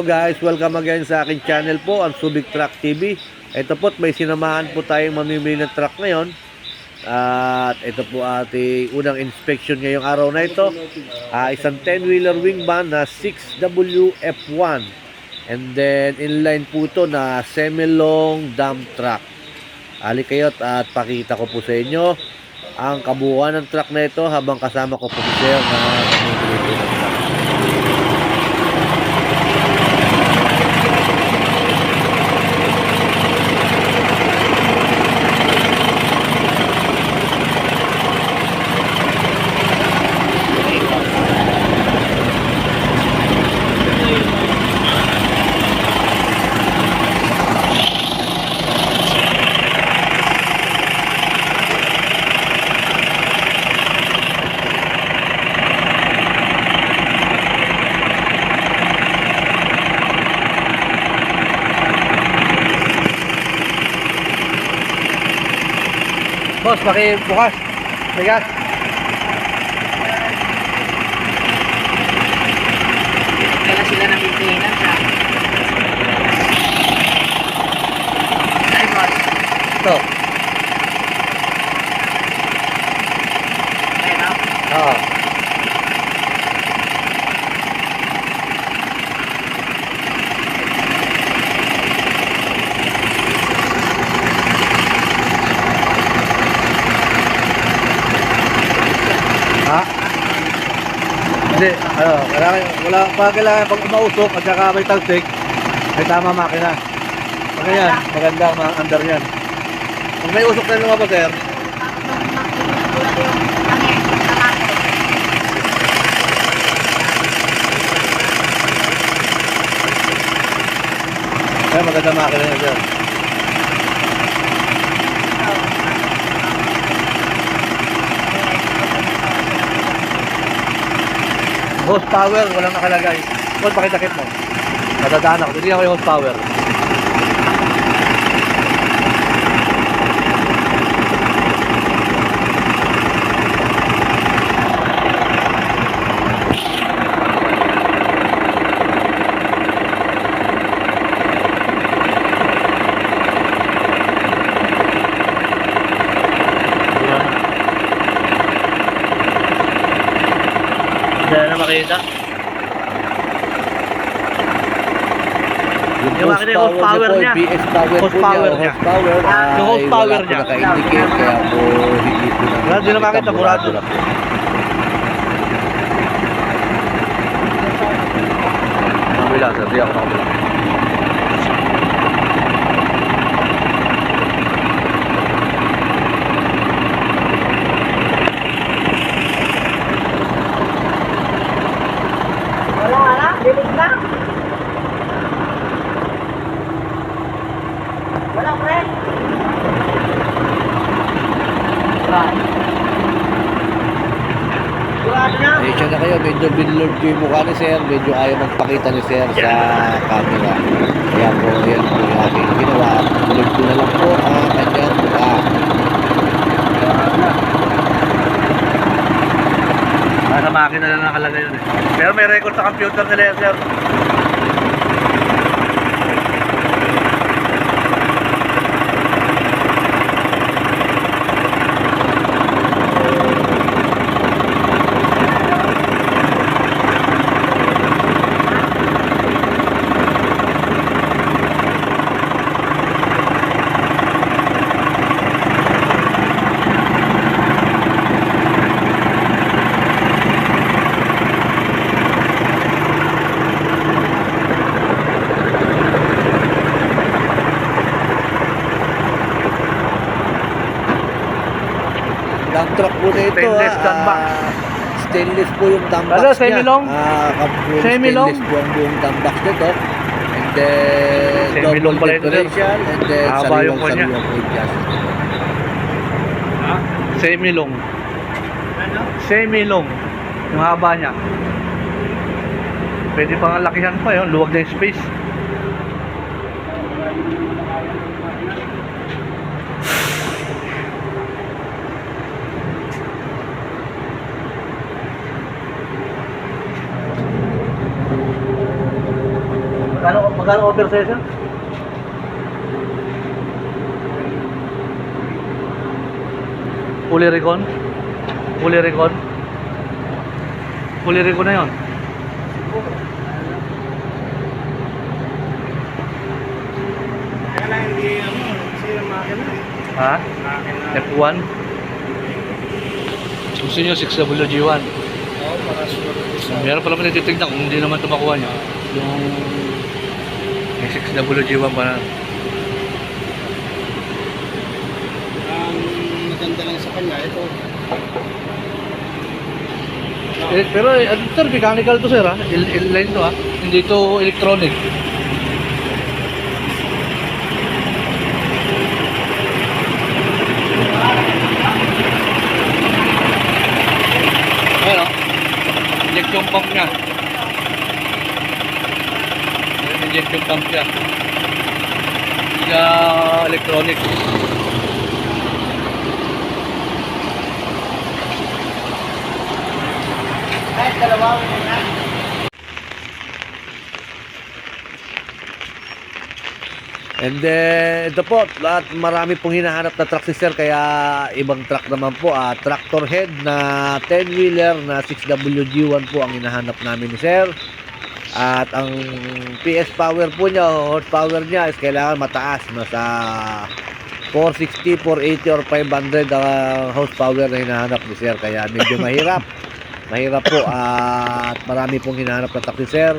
Guys, welcome again sa aking channel po, ang Subic Truck TV. Ito po, may sinamahan po tayong mamimili ng truck ngayon. At ito po ating unang inspection ngayong araw na ito. Ah, isang 10-wheeler wing van na 6WF1. And then inline po ito na semi-long dump truck. Ali kayo at pakita ko po sa inyo ang kabuuan ng truck na ito habang kasama ko po si Sir na Proche, Marie, courage, dégage. Pa kailangan pag umausok at saka may talsik, may tama makina. Pag yan, maganda ang under yan. Pag may usok na lumabas, sir, kaya maganda makina yan, sir. Horsepower, walang nakalagay. Kung pakitakip mo. Nadadaan ako. Hindi ako yung horsepower. Na makita. Yung makina yung horsepower niya. BS power Horsepower po niya. niya. Horsepower. ay Yung horsepower wala po niya. naka-indicate kaya po hindi po na. Wala, di na makita, burado. Kabila. Di ako nakabila. Wala, wala. Dilig na. Wala, pre. Sigurado na. Ayun na kayo, medyo mukha ni sir. Medyo ayaw magpakita ni sir sa camera. Kaya po, yan po yung aking ginawa. Binlord ko na lang po ang kanyang mukha. Nasa makina na nakalagay yun eh. Pero may record sa computer nila yan, sir. Dump truck po na ito. Stainless ah, dump box. ah, stainless po yung Ano, box niya. semi-long? Ah, kapuro Semi-long? stainless po ang buong dump box nito. And then, Semi-long double pala ito, sir. differential. And then, Haba yung sariwang sariwang po yung chassis nito. Semi-long. Ano? Semi-long. Yung haba niya. Pwede pang lakihan pa yun. Luwag na yung space. Magkano offer sa'yo, sir? Fully recon? Fully recon? Fully recon na yun. Ha? Makina. F1? Gusto nyo 6WG1? Oo, para sunod Meron pala natitignan kung hindi naman ito makuha nyo. Yung may 6WG1 pa na. Ang maganda lang sa kanya, ito. Eh, pero eh, ano, sir, mechanical to sir ha? Il- inline to ha? Hindi to electronic. Ano? Injection pump niya. Injection pump. Hindi siya electronic. Kahit dalawa, yun na. And then, ito po, lahat marami pong hinahanap na truck si Sir, kaya ibang truck naman po. Ah, tractor head na 10-wheeler na 6WG1 po ang hinahanap namin ni Sir. At ang PS power po niya, horsepower niya is kailangan mataas. Nasa 460, 480 or 500 ang horsepower na hinahanap ni Sir. Kaya medyo mahirap. mahirap po at marami pong hinahanap na ni Sir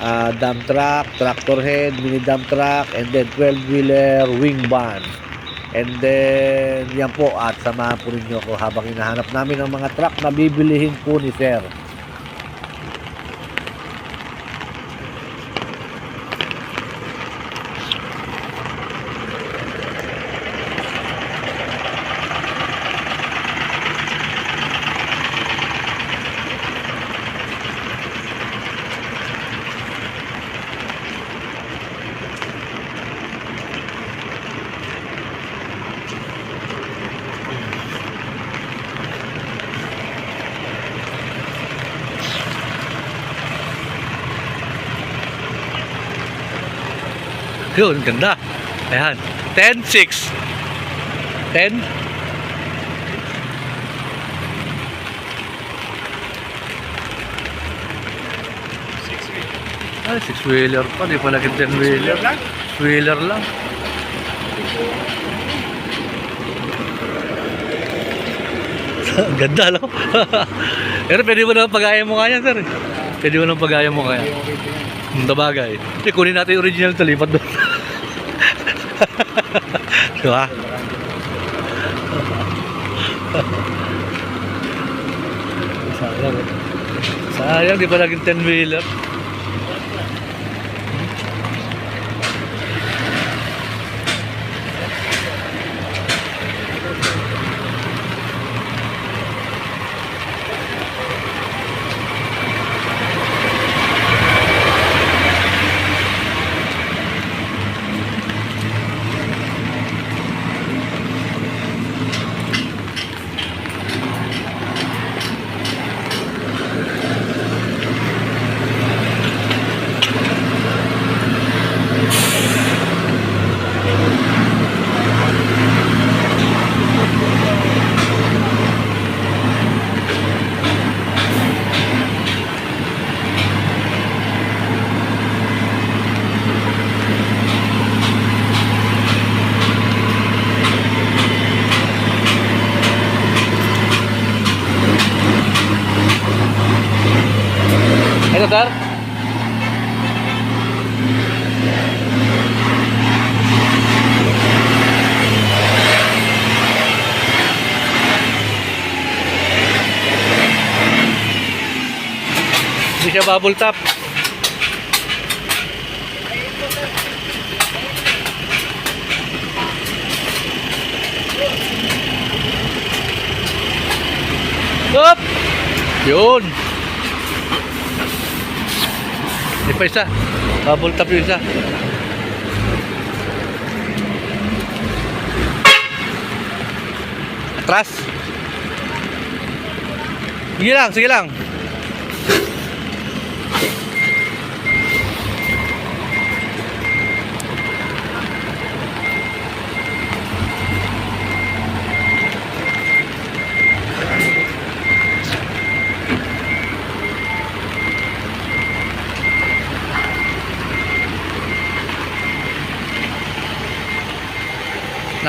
uh, dump truck, tractor head, mini dump truck, and then 12-wheeler wing van. And then, yan po, at samahan po ninyo ako habang hinahanap namin ang mga truck na bibilihin po ni Sir. Yun, ganda. Ayan. 10-6. 10. Ay, 6-wheeler pa. Di pala 10-wheeler. lang? Wheeler lang. Ganda, no? Pero pwede mo naman pagaya mo kaya, sir. eh. Pwede mo naman pagaya mo kaya. Ang bagay. Eh, kunin natin yung original to, lipat doon. diba? Sayang. Sayang, di pa naging 10-wheeler. Ito, sir? Hindi siya bubble top. Up! Yun! Hindi pa isa. Bubble top yung isa. Atras. Sige lang, sige lang.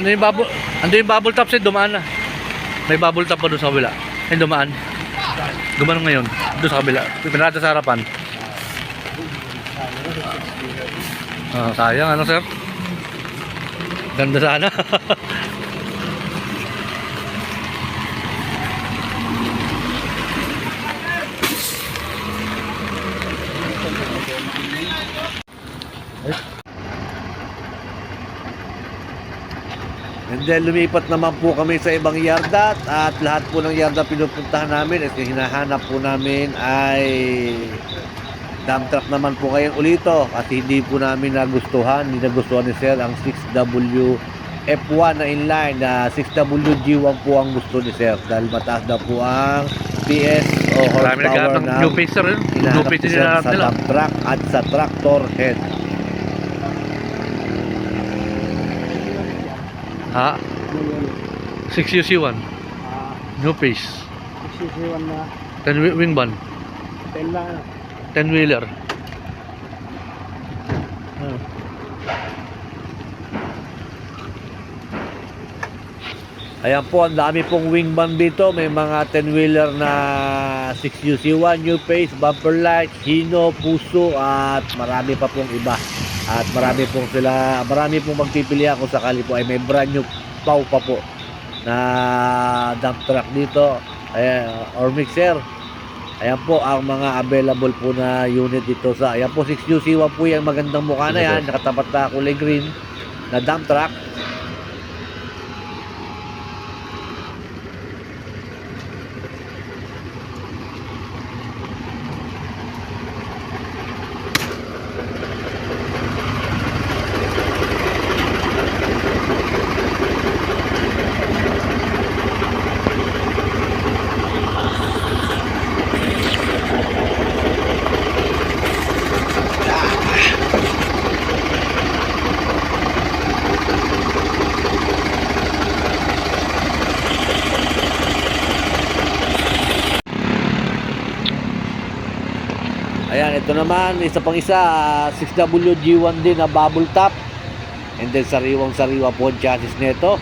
Ano yung bubble, ano yung bubble top sir, dumaan na. May bubble top pa doon sa kabila. Ay, dumaan. Gumanon ngayon, doon sa kabila. Pinarata sa harapan. Ah, sayang ano sir? Ganda sana. And then lumipat naman po kami sa ibang yarda at lahat po ng yarda pinupuntahan namin at hinahanap po namin ay dump truck naman po ngayon ulito at hindi po namin nagustuhan, hindi nagustuhan ni Sir ang 6W F1 na inline na 6WG1 po ang gusto ni Sir dahil mataas na po ang PS o horsepower ng new sir. yun. New hinahanap sa dump truck at sa tractor head. Ha? 6UC1. New face. Sisiwan na. 10 wi- wing ban. Ten lang. 10 wheeler. Ayan po, ang dami pong wingman dito. May mga 10-wheeler na 6UC1, New Pace, Bumper Light, Hino, Puso, at marami pa pong iba. At marami pong sila, marami pong magpipilian kung sakali po ay may brand new pau pa po na dump truck dito ayan, or mixer. Ayan po ang mga available po na unit dito sa, ayan po 6UC1 po yung magandang mukha na yan, nakatapat na kulay green na dump truck. Ayan, ito naman, isa pang isa, ah, 6WG1 din na bubble top. And then sariwang sariwa po ang chassis nito.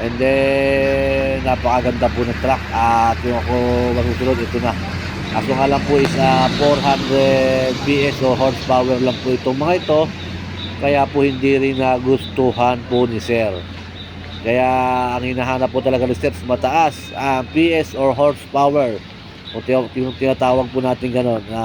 And then napakaganda po ng truck at yung ako masusunod ito na. Kaso nga lang po is ah, 400 PS o horsepower lang po itong mga ito. Kaya po hindi rin nagustuhan po ni Sir. Kaya ang hinahanap po talaga Sir is mataas ang PS or horsepower o yung tinatawag po natin gano'n na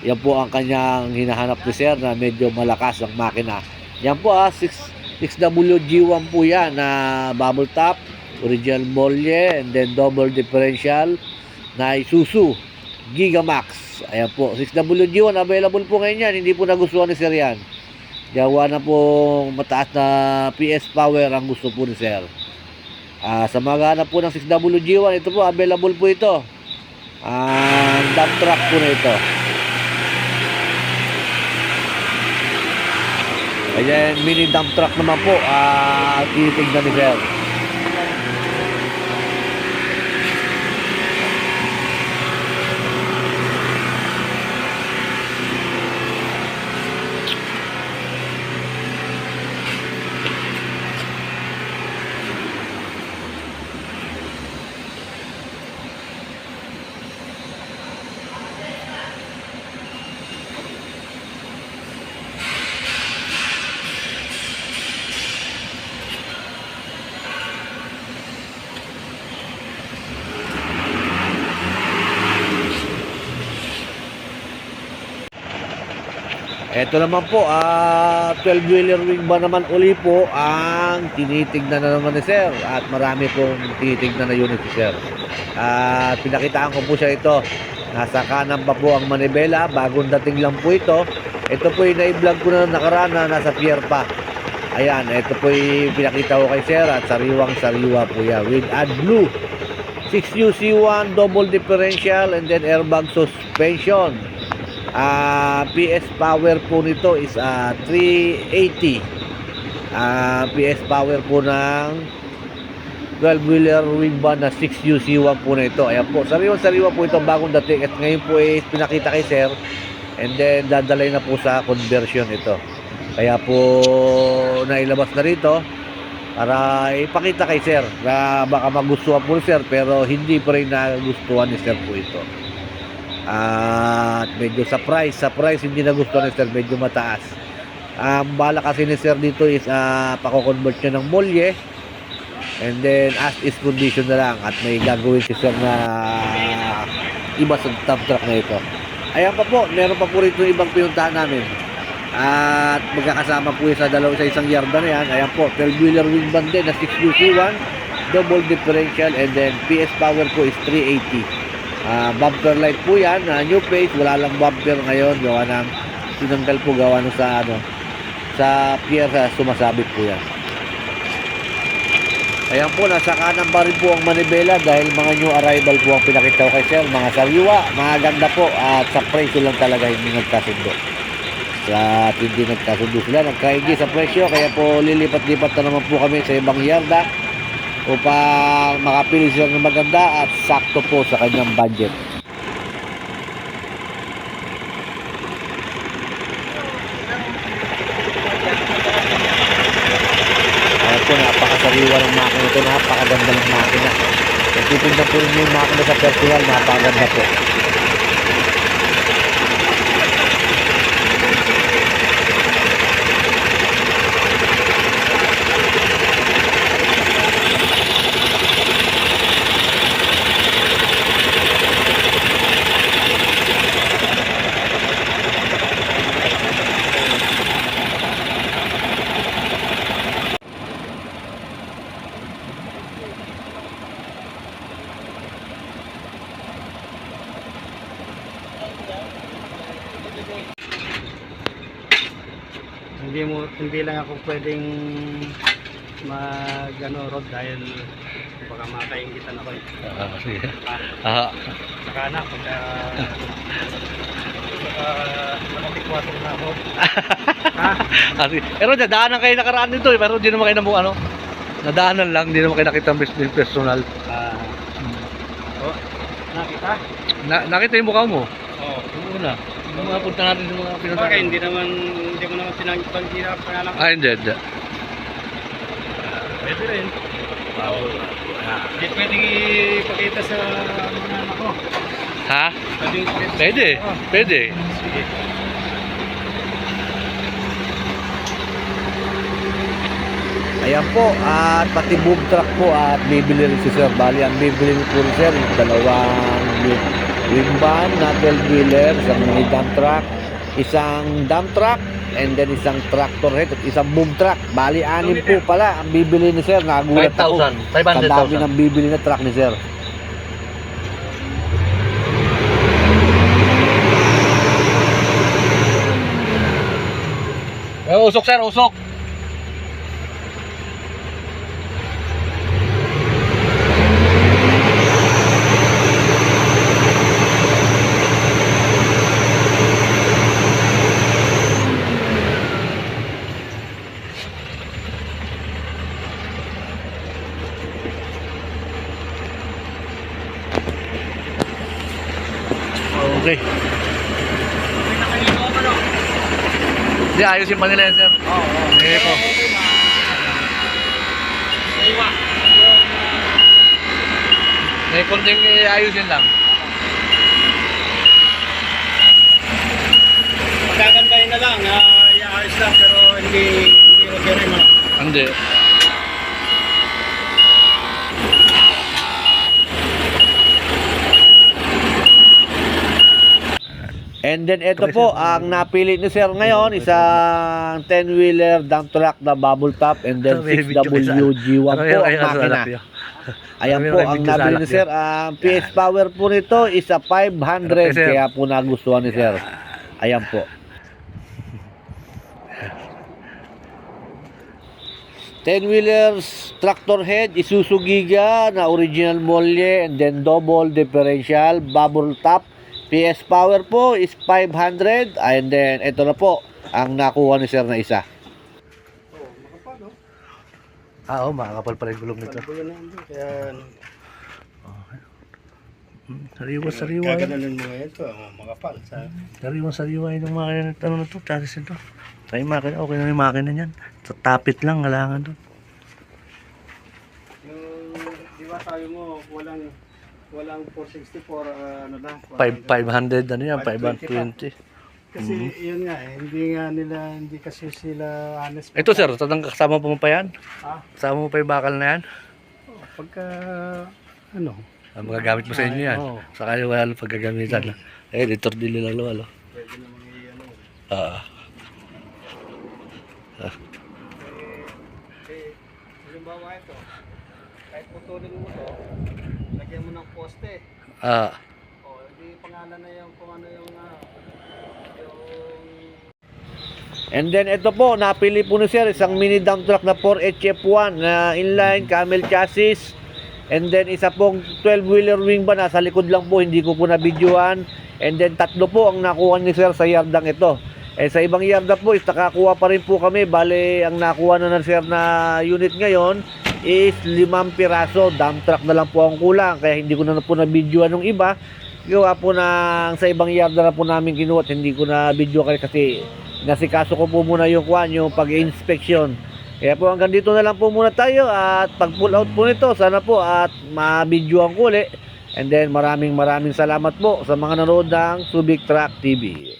yan po ang kanyang hinahanap ni sir na medyo malakas ang makina. Yan po ah, 6, 6WG1 po yan na bubble top, original molye, and then double differential na Isuzu Gigamax. Ayan po, 6WG1 available po ngayon yan, hindi po nagustuhan ni sir yan. Gawa na po mataas na PS power ang gusto po ni sir. Ah, sa mga hanap po ng 6WG1, ito po, available po ito. Ang dump truck po na ito. Ayan, mini dump truck naman po. Ah, tinitignan ni Sir. Ito naman po, ah 12-wheeler wing ba naman uli po ang tinitignan na naman ni Sir at marami pong tinitignan na unit si Sir. At pinakitaan ko po siya ito. Nasa kanan pa po ang manibela, bagong dating lang po ito. Ito po yung na-vlog ko na nakaraan na nasa pier pa. Ayan, ito po yung pinakita ko kay Sir at sariwang sariwa po yan with AdBlue. 6UC1 double differential and then airbag suspension. Ah, PS power po nito is ah 380. Ah, PS power po ng 12-wheeler wing van na 6UC1 po na ito. Ayan po, sariwa-sariwa po ito bagong dating at ngayon po is pinakita kay sir and then dadalay na po sa conversion ito. Kaya po nailabas na rito para ipakita kay sir na baka magustuhan po ni sir pero hindi pa rin nagustuhan ni sir po ito. At medyo sa price hindi nagustuhan ni sir, medyo mataas. Ang bala kasi ni sir dito is uh, pako-convert niya ng molye and then as is condition na lang at may gagawin si sir na iba sa dump truck na ito. Ayan pa po, meron pa po rito ibang pinuntahan namin. At magkakasama po sa dalawa sa isang yarda na yan. Ayan po, 12-wheeler wing band din na 6UC1, double differential, and then PS power po is 380. Ah, bumper light po yan, na new face, wala lang bumper ngayon, gawa ng sinanggal po gawa ng sa ano, sa pier sa sumasabit po yan. Ayan po, nasa kanan pa rin po ang manibela dahil mga new arrival po ang pinakita ko kay sir. Mga sariwa, mga ganda po at sa presyo lang talaga hindi nagkasundo. At hindi nagkasundo sila, nagkaigi sa presyo kaya po lilipat-lipat na naman po kami sa ibang yarda upang makapili sila ng maganda at sakto po sa kanyang budget. Ayan po, napakasariwa ng makina ito, napakaganda ng makina. Kung titignan po rin yung makina sa personal, napakaganda po. Hindi mo ako pwedeng mag ano road dahil baka makaingitan ako eh. Ah, sige. Ah, Ah, saka na pagka saka nakatikwatong na ako. ha? kasi, pero nadaanan kayo nakaraan dito eh, pero hindi naman kayo namu ano. Nadaanan lang, hindi naman kayo nakita personal. Ah. oh, nakita? Na, nakita yung mukha mo. Oo. Yung una. Yung mga punta natin sa mga pinuntahan. Bagay, hindi naman hindi mo naman sinanggitan hirap ko. Ah, hindi, hindi. Pwede rin. Hindi pwedeng ipakita sa mga anak ko. Ha? Pwede, ko. pwede. Sige. Ayan po, at pati boom truck po at bibili rin si Sir. Bali, ang bibili rin po ni Sir, yung dalawang wing, van na 12-wheeler, isang mini dump truck, isang dump truck, and then isang tractor head at isang boom truck. Bali, anim po pala ang bibili ni Sir. Nagulat ako. 5,000. Sa dami ng bibili na truck ni Sir. Eh, usok sir, usok. Okay. Hindi, ayusin pa nila yan, sir. Oo, oo. po. May kunting ayusin lang. Magagandahin na lang, ah, iayos lang pero hindi hindi okay mo. Hindi. And then ito po, ang napili ni Sir ngayon, isang 10-wheeler dump truck na bubble top and then 6WG1 po ang makina. Ayan po, ang alak ni Sir. Ang PS power po nito is a 500, Okay, sir. kaya po nagustuhan ni Sir. Ayan po. Ten wheelers tractor head Isuzu Giga na original molye and then double differential bubble top PS power po is 500 and then ito na po ang nakuha ni sir na isa Ah, oo, makakapal pala yung gulong nito. Ito yun lang, kaya Sariwa, sariwa yan. gaganunin mo ngayon to, oh, makapal sa Sariwa, sariwa yun yung makina. Ano na to, chassis nito. Tayo makina, okay na yung makina niyan. Sa tapit lang, halangan doon. sabi mo, walang walang 464 ah, ano na. Five- 500 ano yan, 520 520. Kasi yun nga eh, hindi nga nila, hindi kasi sila honest. Ito sir, tatang kasama mo pa yan? Ah, Kasama mo pa yung bakal na yan? oh, pagka, ano, Ang magagamit mo sa inyo yan. Oo. Sakali wala nang paggagamitan. Eh, editor din nila lo, pwede namang i-ano. Ah. Eh, halimbawa ito, kahit putulin mo to, lagyan mo ng poste. Ah. O, hindi pangalan na yung kung ano yung, ah, yung And then ito po, napili po ni Sir isang mini dump truck na 4HF1 na inline camel chassis. And then isa pong 12-wheeler wing ba nasa likod lang po, hindi ko po na-videoan. And then tatlo po ang nakuha ni Sir sa yardang ito. Eh sa ibang yarda po is nakakuha pa rin po kami. Bale, ang nakuha na ng Sir na unit ngayon is limang piraso. Dump truck na lang po ang kulang. Kaya hindi ko na po na-videoan ng iba. Gawa po na sa ibang yarda na po namin kinuha hindi ko na video kasi nasikaso ko po muna yung kwan, yung pag-inspection. Kaya po hanggang dito na lang po muna tayo at pag pull out po nito, sana po at ma-videoan ko ulit. And then maraming maraming salamat po sa mga nanood ng Subic Track TV.